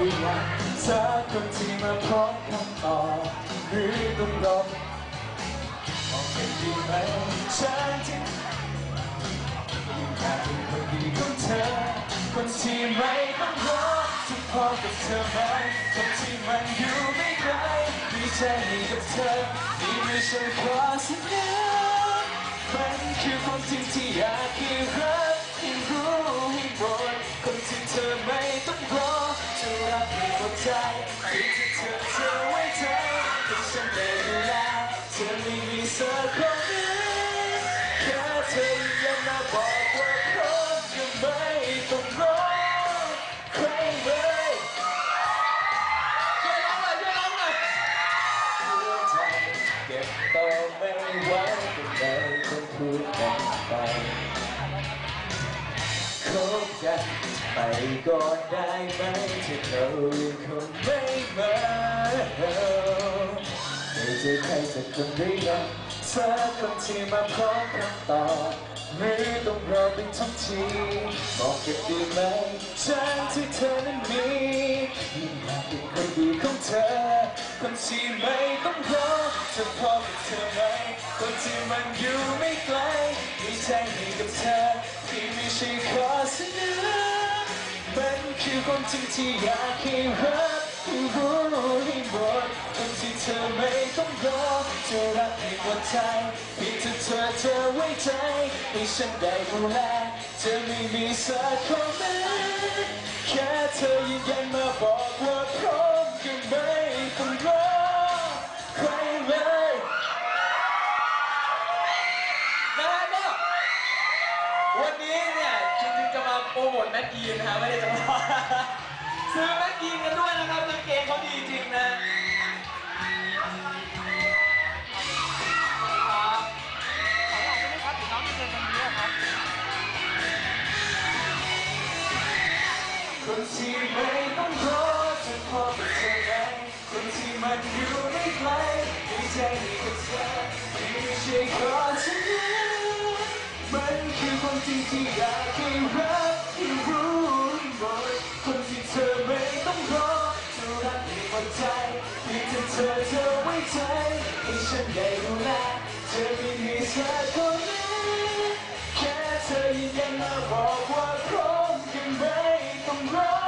รือยังสักคนที่มาพร้อมคำตอบหรือต้องรอบอกกันดีไหมฉันที่อยากเป็นคนดีของเธอ คนที่ไม่ต้องรอจะพอกับเธอไหมคนที่มันอยู่ไม่ไกลมีใจให้กับเธอนี่ไม่ใช่ขอสัญญามันคือความจริงที่อยากให้รักให้รู้ให้หมดคนที่เธอไม่ต้องรอ รักใจที่ที่เธอเธอไว้ใจให้ฉันได้ดูแลเธอไม่มีสักคนนั้แค่เธอยังมาบอกว่าพร้อมจะไม่ต้องรอใครเลยช่วยร้องหน่อยช่วยร้องหน่อยหัวใจเก็บต่อไม่ไหวก็เลยต้องพูดกันไปคบกัน ไปก่อนได้ไหมถ้าเรายังคงไม่มาไม่เจอใครสักคนหรือยังสักคนที่มาพร้อมคำตอบหรือต้องรอไปทุกทีบอกกันดีไหมฉันที่เธอนั้นมียิ่งอยากเป็นคนดีของเธอ คนที่ไม่ต้องรอจะพอกับเธอไหมคนที่มันอยู่ไม่ไกล มีใจให้กับเธอที่ไม่ใช่ขอเสนอมัน คือความจริงที่อยากให้รักให้รู้ให้หมดคนที่เธอไม่ต้องรอจะรักให้หมดใจเพียงแต่เธอเธอไว้ใจให้ฉันได้ดูแลเธอไม่มีสักคนนั้แค่เธอยืนยันมาบอกว่าพร้อมกันไม่ต้องรอใครเลยนะฮะก็วันนี้เนี่ย จะมาโปรโมทแม็กกีนนะฮะไม่ได้จะมาซื้อแม็กกีนกันด้วยนะครับกางเกงเขาดีจริงนะคนที่ไม่ต้องรอจะพอกับเธอไหมคนที่มันอยู่ไม่ไกลมีใจให้กับเธอไม่ใช่ขอฉันมันคือความจริงที่อยาก รักที่รู้ให้หมดคนที่เธอไม่ต้องรอจะรักในหัวใจเพียงแต่เธอเธอไว้ใจให้ฉันได้ดูแลเธอไม่มีสักคนนั้แค่เธอยืนยันมาบอกว่าพร้อมกันไม่ต้องรอ